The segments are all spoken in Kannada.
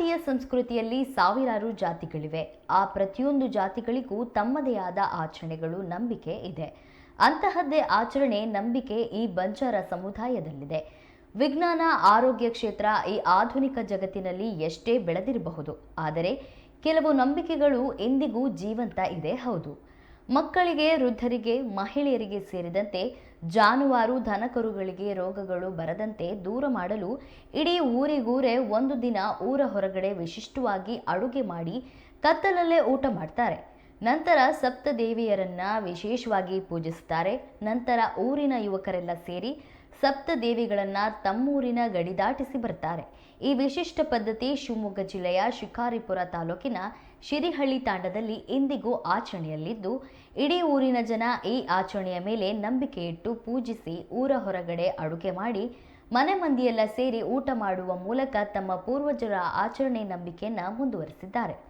ಭಾರತೀಯ ಸಂಸ್ಕೃತಿಯಲ್ಲಿ ಸಾವಿರಾರು ಜಾತಿಗಳಿವೆ. ಆ ಪ್ರತಿಯೊಂದು ಜಾತಿಗಳಿಗೂ ತಮ್ಮದೇ ಆದ ಆಚರಣೆಗಳು ನಂಬಿಕೆ ಇದೆ. ಅಂತಹದ್ದೇ ಆಚರಣೆ ನಂಬಿಕೆ ಈ ಬಂಜಾರ ಸಮುದಾಯದಲ್ಲಿದೆ. ವಿಜ್ಞಾನ, ಆರೋಗ್ಯ ಕ್ಷೇತ್ರ ಈ ಆಧುನಿಕ ಜಗತ್ತಿನಲ್ಲಿ ಎಷ್ಟೇ ಬೆಳೆದಿರಬಹುದು. ಆದರೆ ಕೆಲವು ನಂಬಿಕೆಗಳು ಎಂದಿಗೂ ಜೀವಂತ ಇದೆ ಹೌದು. ಮಕ್ಕಳಿಗೆ, ವೃದ್ಧರಿಗೆ, ಮಹಿಳೆಯರಿಗೆ ಸೇರಿದಂತೆ ಜಾನುವಾರು ದನಕರುಗಳಿಗೆ ರೋಗಗಳು ಬರದಂತೆ ದೂರ ಮಾಡಲು ಇಡೀ ಊರಿಗೂರೇ ಒಂದು ದಿನ ಊರ ಹೊರಗಡೆ ವಿಶಿಷ್ಟವಾಗಿ ಅಡುಗೆ ಮಾಡಿ ಕತ್ತಲಲ್ಲೇ ಊಟ ಮಾಡ್ತಾರೆ. ನಂತರ ಸಪ್ತದೇವಿಯರನ್ನ ವಿಶೇಷವಾಗಿ ಪೂಜಿಸುತ್ತಾರೆ. ನಂತರ ಊರಿನ ಯುವಕರೆಲ್ಲ ಸೇರಿ ಸಪ್ತದೇವಿಗಳನ್ನ ತಮ್ಮೂರಿನ ಗಡಿ ದಾಟಿಸಿ ಬರ್ತಾರೆ. ಈ ವಿಶಿಷ್ಟ ಪದ್ಧತಿ ಶಿವಮೊಗ್ಗ ಜಿಲ್ಲೆಯ ಶಿಕಾರಿಪುರ ತಾಲೂಕಿನ ಶಿರಿಹಳ್ಳಿ ತಾಂಡದಲ್ಲಿ ಇಂದಿಗೂ ಆಚರಣೆಯಲ್ಲಿದ್ದು, ಇಡೀ ಊರಿನ ಜನ ಈ ಆಚರಣೆಯ ಮೇಲೆ ನಂಬಿಕೆ ಇಟ್ಟು ಪೂಜಿಸಿ ಊರ ಹೊರಗಡೆ ಅಡುಗೆ ಮಾಡಿ, ಮನೆ ಮಂದಿಯೆಲ್ಲ ಸೇರಿ ಊಟ ಮಾಡುವ ಮೂಲಕ ತಮ್ಮ ಪೂರ್ವಜರ ಆಚರಣೆ ನಂಬಿಕೆಯನ್ನು ಮುಂದುವರೆಸಿದ್ದಾರೆ.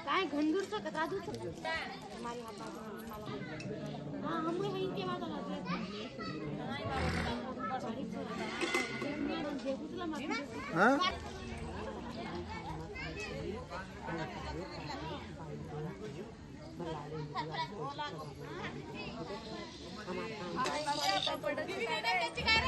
काय घनदूरचं का दादूचं हा। हम इनके माता हाँ। हमारा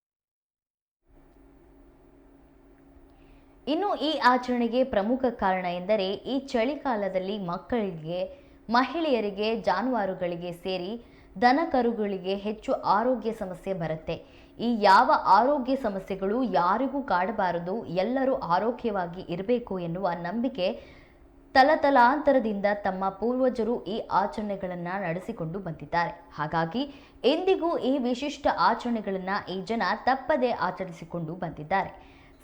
ಇನ್ನು ಈ ಆಚರಣೆಗೆ ಪ್ರಮುಖ ಕಾರಣ ಎಂದರೆ ಈ ಚಳಿಗಾಲದಲ್ಲಿ ಮಕ್ಕಳಿಗೆ, ಮಹಿಳೆಯರಿಗೆ, ಜಾನುವಾರುಗಳಿಗೆ ಸೇರಿ ದನಕರುಗಳಿಗೆ ಹೆಚ್ಚು ಆರೋಗ್ಯ ಸಮಸ್ಯೆ ಬರುತ್ತೆ. ಈ ಯಾವ ಆರೋಗ್ಯ ಸಮಸ್ಯೆಗಳು ಯಾರಿಗೂ ಕಾಡಬಾರದು, ಎಲ್ಲರೂ ಆರೋಗ್ಯವಾಗಿ ಇರಬೇಕು ಎನ್ನುವ ನಂಬಿಕೆ ತಲತಲಾಂತರದಿಂದ ತಮ್ಮ ಪೂರ್ವಜರು ಈ ಆಚರಣೆಗಳನ್ನು ನಡೆಸಿಕೊಂಡು ಬಂದಿದ್ದಾರೆ. ಹಾಗಾಗಿ ಎಂದಿಗೂ ಈ ವಿಶಿಷ್ಟ ಆಚರಣೆಗಳನ್ನು ಈ ಜನ ತಪ್ಪದೇ ಆಚರಿಸಿಕೊಂಡು ಬಂದಿದ್ದಾರೆ.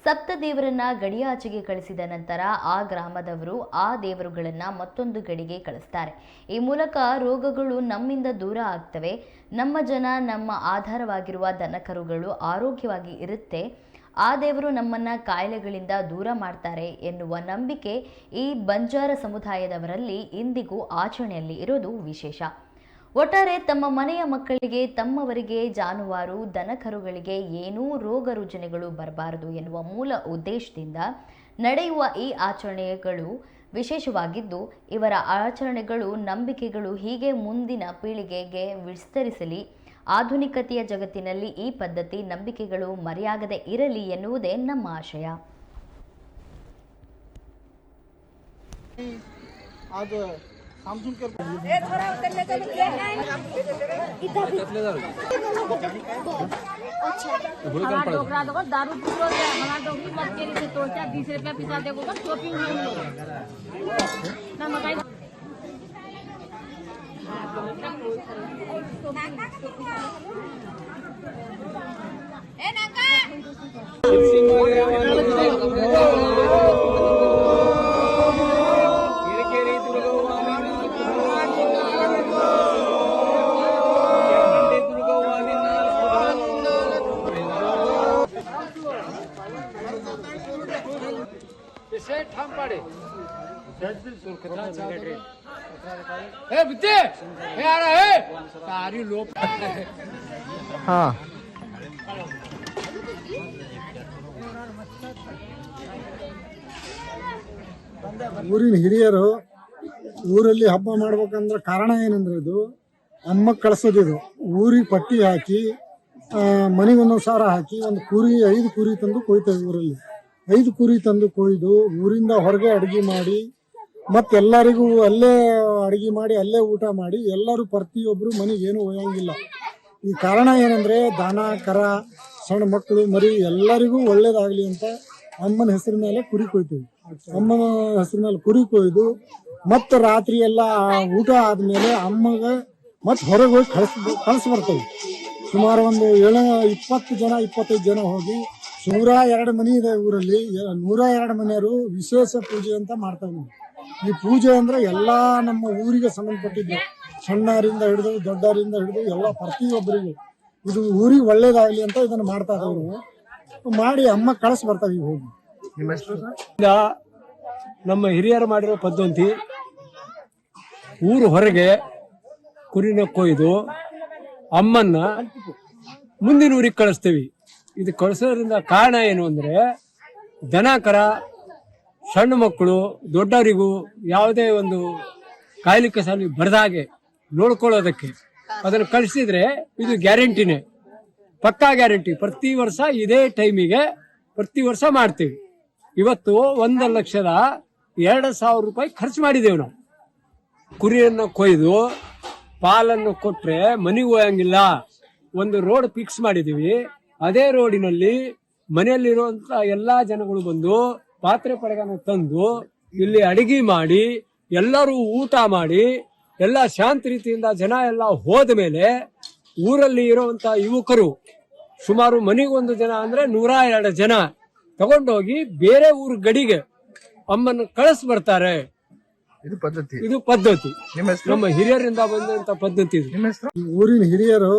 ಸಪ್ತ ದೇವರನ್ನ ಗಡಿಯಾಚೆಗೆ ಕಳಿಸಿದ ನಂತರ ಆ ಗ್ರಾಮದವರು ಆ ದೇವರುಗಳನ್ನ ಮತ್ತೊಂದು ಗಡಿಗೆ ಕಳಿಸ್ತಾರೆ. ಈ ಮೂಲಕ ರೋಗಗಳು ನಮ್ಮಿಂದ ದೂರ ಆಗ್ತವೆ. ನಮ್ಮ ಜನ, ನಮ್ಮ ಆಧಾರವಾಗಿರುವ ದನಕರುಗಳು ಆರೋಗ್ಯವಾಗಿ ಇರುತ್ತೆ. ಆ ದೇವರು ನಮ್ಮನ್ನ ಕಾಯಿಲೆಗಳಿಂದ ದೂರ ಮಾಡ್ತಾರೆ ಎನ್ನುವ ನಂಬಿಕೆ ಈ ಬಂಜಾರ ಸಮುದಾಯದವರಲ್ಲಿ ಇಂದಿಗೂ ಆಚರಣೆಯಲ್ಲಿ ಇರೋದು ವಿಶೇಷ. ಒಟ್ಟಾರೆ ತಮ್ಮ ಮನೆಯ ಮಕ್ಕಳಿಗೆ, ತಮ್ಮವರಿಗೆ, ಜಾನುವಾರು, ದನಕರುಗಳಿಗೆ ಏನೂ ರೋಗ ರುಜಿನಗಳು ಬರಬಾರದು ಎನ್ನುವ ಮೂಲ ಉದ್ದೇಶದಿಂದ ನಡೆಯುವ ಈ ಆಚರಣೆಗಳು ವಿಶೇಷವಾಗಿದ್ದು, ಇವರ ಆಚರಣೆಗಳು ನಂಬಿಕೆಗಳು ಹೀಗೆ ಮುಂದಿನ ಪೀಳಿಗೆಗೆ ವಿಸ್ತರಿಸಲಿ. ಆಧುನಿಕತೆಯ ಜಗತ್ತಿನಲ್ಲಿ ಈ ಪದ್ಧತಿ ನಂಬಿಕೆಗಳು ಮರೆಯಾಗದೆ ಇರಲಿ ಎನ್ನುವುದೇ ನಮ್ಮ ಆಶಯ. आज समजून हमारा डोकरा देखो दारू पूरा हमारा डोकरी मत के लिए तो क्या बीस रुपया पिसा देखो तो शॉपिंग हम लोग ना मकाई ए नाका ಊರಿನ ಹಿರಿಯರು ಊರಲ್ಲಿ ಹಬ್ಬ ಮಾಡ್ಬೇಕಂದ್ರೆ ಕಾರಣ ಏನಂದ್ರೆ ಇದು ಅಮ್ಮ ಕಳ್ಸೋದಿದು ಊರಿಗೆ ಪಟ್ಟಿ ಹಾಕಿ ಮನೆಗೆ ಒಂದೊಂದು ಸಾರ ಹಾಕಿ ಒಂದು ಕುರಿ, ಐದು ಕುರಿ ತಂದು ಕೊಯ್ತೇವೆ ಊರಲ್ಲಿ. ಐದು ಕುರಿ ತಂದು ಕೊಯ್ದು ಊರಿಂದ ಹೊರಗೆ ಅಡುಗೆ ಮಾಡಿ ಮತ್ತೆಲ್ಲರಿಗೂ ಅಲ್ಲೇ ಅಡುಗೆ ಮಾಡಿ, ಅಲ್ಲೇ ಊಟ ಮಾಡಿ, ಎಲ್ಲರೂ ಪ್ರತಿಯೊಬ್ಬರು ಮನೆಗೆ ಏನು ಒಯ್ಯಂಗಿಲ್ಲ ಈ ಕಾರಣ ಏನಂದ್ರೆ ದಾನ, ಕರ, ಸಣ್ಣ ಮಕ್ಕಳು, ಮರಿ, ಎಲ್ಲರಿಗೂ ಒಳ್ಳೇದಾಗಲಿ ಅಂತ ಅಮ್ಮನ ಹೆಸರು ಮೇಲೆ ಕುರಿ ಕೊಯ್ತೀವಿ. ಅಮ್ಮನ ಹೆಸರು ಮೇಲೆ ಕುರಿ ಕೊಯ್ದು, ಮತ್ತೆ ರಾತ್ರಿ ಎಲ್ಲ ಊಟ ಆದಮೇಲೆ ಅಮ್ಮಗೆ ಮತ್ತೆ ಹೊರಗೆ ಹೋಗಿ ಕಳಿಸ್, ಕಳ್ಸಿ ಬರ್ತೇವೆ ಸುಮಾರು ಒಂದು ಏಳು, ಇಪ್ಪತ್ತು ಜನ, ಇಪ್ಪತ್ತೈದು ಜನ ಹೋಗಿ ನೂರ ಎರಡು ಮನೆ ಇದೆ ಊರಲ್ಲಿ, ನೂರ ಎರಡು ಮನೆಯವರು ವಿಶೇಷ ಪೂಜೆ ಅಂತ ಮಾಡ್ತೇವೆ ನಾವು ಈ ಪೂಜೆ ಅಂದ್ರೆ ಎಲ್ಲಾ ನಮ್ಮ ಊರಿಗೆ ಸಂಬಂಧಪಟ್ಟಿದ್ದು. ಸಣ್ಣರಿಂದ ಹಿಡಿದು ದೊಡ್ಡರಿಂದ ಹಿಡಿದು ಎಲ್ಲ ಪ್ರತಿಯೊಬ್ಬರಿಗೂ. ಇದು ಊರಿಗೆ ಒಳ್ಳೇದಾಗ್ಲಿ ಅಂತ ಇದನ್ನ ಮಾಡ್ತಾ ಇದ್ರು ಮಾಡಿ ಅಮ್ಮ ಕಳಿಸ್ ಬರ್ತಾವ ಈಗ ಹೋಗಿ. ಈಗ ಹೆಸರು ನಮ್ಮ ಹಿರಿಯರು ಮಾಡಿರೋ ಪದ್ಧತಿ ಊರು ಹೊರಗೆ ಕುರಿನ ಕೊಯ್ದು ಅಮ್ಮನ್ನ ಮುಂದಿನ ಊರಿಗೆ ಕಳಿಸ್ತೀವಿ. ಇದು ಕಳಿಸೋದ್ರಿಂದ ಕಾರಣ ಏನು ಅಂದ್ರೆ ದನ ಕರ ಸಣ್ಣ ಮಕ್ಕಳು ದೊಡ್ಡವರಿಗೂ ಯಾವುದೇ ಒಂದು ಕಾಯಿಲೆ ಬರದ ಹಾಗೆ ನೋಡ್ಕೊಳ್ಳೋದಕ್ಕೆ ಅದನ್ನು ಕಳಿಸಿದ್ರೆ ಇದು ಗ್ಯಾರಂಟಿನೇ. ಪಕ್ಕಾ ಗ್ಯಾರಂಟಿ. ಪ್ರತಿ ವರ್ಷ ಇದೇ ಟೈಮಿಗೆ ಪ್ರತಿ ವರ್ಷ ಮಾಡ್ತೀವಿ. ಇವತ್ತು ಒಂದು ಲಕ್ಷದ ಎರಡು ಸಾವಿರ ರೂಪಾಯಿ ಖರ್ಚು ಮಾಡಿದ್ದೇವೆ ನಾವು. ಕುರಿಯನ್ನು ಕೊಯ್ದು, ಪಾಲನ್ನು ಕೊಟ್ಟರೆ ಮನೆಗೆ ಹೋಯಂಗಿಲ್ಲ ಒಂದು ರೋಡ್ ಫಿಕ್ಸ್ ಮಾಡಿದ್ದೀವಿ ಅದೇ ರೋಡಿನಲ್ಲಿ ಮನೆಯಲ್ಲಿರುವಂಥ ಎಲ್ಲ ಜನಗಳು ಬಂದು ಪಾತ್ರೆ ಪಡಗನ ತಂದು ಇಲ್ಲಿ ಅಡಿಗೆ ಮಾಡಿ ಎಲ್ಲರೂ ಊಟ ಮಾಡಿ ಎಲ್ಲ ಶಾಂತ ರೀತಿಯಿಂದ ಜನ ಎಲ್ಲ ಹೋದ ಮೇಲೆ ಊರಲ್ಲಿ ಇರುವಂತ ಯುವಕರು ಸುಮಾರು ಮನೆಗೊಂದು ಜನ ಅಂದ್ರೆ ನೂರ ಎರಡು ಜನ ತಗೊಂಡೋಗಿ ಬೇರೆ ಊರ ಗಡಿಗೆ ಅಮ್ಮನ ಕಳಿಸ್ ಬರ್ತಾರೆ. ಇದು ಪದ್ಧತಿ. ಇದು ಪದ್ಧತಿ. ನಿಮ್ಮ ಹೆಸರು? ನಮ್ಮ ಹಿರಿಯರಿಂದ ಬಂದಂತ ಪದ್ಧತಿ ಇದು. ನಿಮ್ಮ ಹೆಸರು? ಊರಿನ ಹಿರಿಯರು